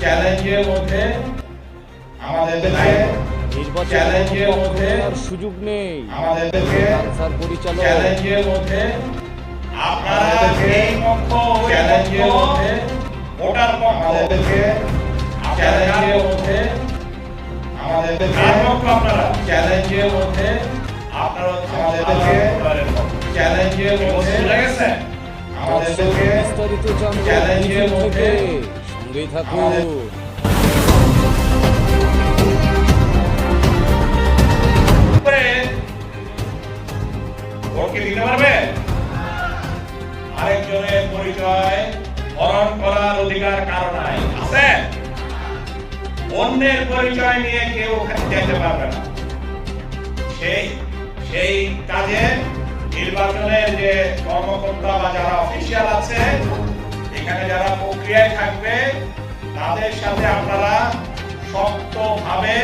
চ্যালেঞ্জের মধ্যে আমাদেরকে চ্যালেঞ্জের মধ্যে সুযোগ নেই। আমাদেরকে আনসার পরিচালক। চ্যালেঞ্জের মধ্যে আপনারা এই পক্ষ চ্যালেঞ্জের মধ্যে ভোটার পক্ষ আমাদেরকে চ্যালেঞ্জের মধ্যে আমাদেরকে পক্ষ আপনারা। চ্যালেঞ্জের মধ্যে আপনারা আমাদেরকে চ্যালেঞ্জের মধ্যে বুঝে গেছে আমাদেরকে বিস্তারিত। সঙ্গেই পরিচয় হরণ করার অধিকার অন্যের পরিচয় নিয়ে কেউ যেতে পারবে না। সেই সেই কাজে নির্বাচনের যে কর্মকর্তা বা যারা অফিসিয়াল আছে, এখানে যারা প্রক্রিয়ায় থাকবে, তাদের সাথে আপনারা শক্তভাবে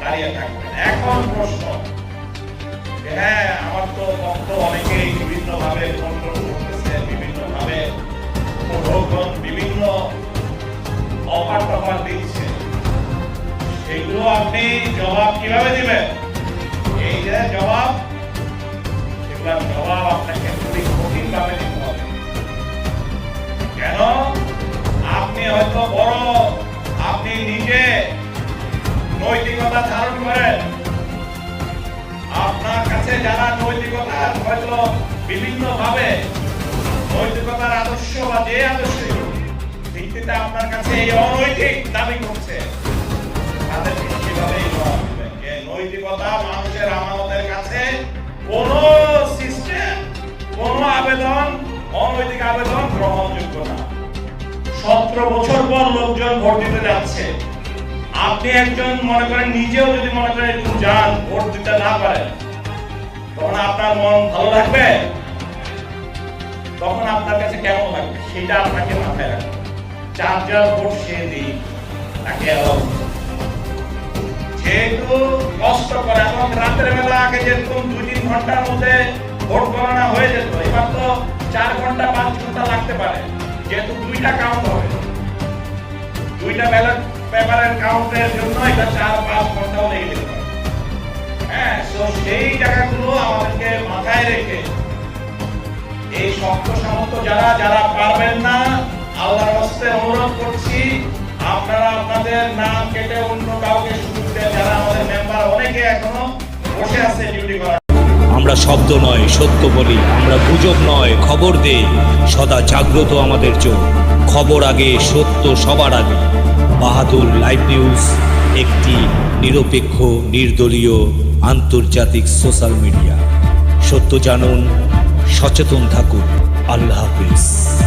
দাঁড়িয়ে থাকবেন। এখন প্রশ্ন। হ্যাঁ আমার তো তথ্য অনেকেই বিভিন্ন ভাবে কন্ট্রোল করতেছে বিভিন্ন ভাবে বিভিন্ন অফার টফার দিচ্ছে। সেগুলো আপনি জবাব কীভাবে দিবেন? এই যে জবাব সেগুলোর জবাব আপনাকে খুবই কঠিন ভাবে হবে কেন আপনি হয়তো বড় আপনি নিজে নৈতিকতা ধারণ করেন আপনার কাছে যারা নৈতিকতা হয়তো বিভিন্ন ভাবে নৈতিকতার আদর্শ বা যে আদর্শ ভিত্তিতে আপনার কাছে এই অনৈতিক দাবি করছে তাদের কীভাবে নৈতিকতা মানুষের আমাদের কাছে কোন? অনৈতিক আবেদন গ্রহণযোগ্য না। সতেরো বছর পর লোকজন ভোট দিতে যাচ্ছে। আপনি একজন মনে করেন নিজেও যদি মনে করেন একটু যান, ভোট দিতে না পারেন, তখন আপনার মন ভালো লাগবে? তখন আপনার কাছে কেমন লাগবে? সেটা আপনাকে মাথায় রাখবে চার যার ভোট সে দিই তাকে যেহেতু কষ্ট করে এবং রাতের বেলা আগে যেরকম দুই তিন ঘণ্টার মধ্যে ভোট গণনা হয়ে যেত, এবার তো চার ঘণ্টা, পাঁচ ঘণ্টা লাগতে পারে। যেহেতু দুইটা কাউন্ট হবে। দুইটা ব্যালট পেপারের কাউন্টের জন্য এটা চার, পাঁচ ঘন্টাও লেগে যেতে পারে। হ্যাঁ তো সেই জায়গাগুলো আমাদেরকে মাথায় রেখে এই শক্ত সামর্থ্য যারা যারা পারবেন না, আল্লাহর হস্তে অনুরোধ করছি, আপনারা আপনাদের নাম কেটে অন্য কাউকে সুযোগ দেন। যারা আমাদের মেম্বার অনেকে এখনও বসে আছে ডিউটি করার। আমরা শব্দ নয়, সত্য বলি। আমরা গুজব নয়, খবর দে সদা জাগ্রত আমাদের চোখ। খবর আগে, সত্য সবার আগে। বাহাদুর লাইভ নিউজ, একটি নিরপেক্ষ, নির্দলীয়, আন্তর্জাতিক সোশ্যাল মিডিয়া। সত্য জানুন, সচেতন থাকুন। আল্লাহ হাফিজ।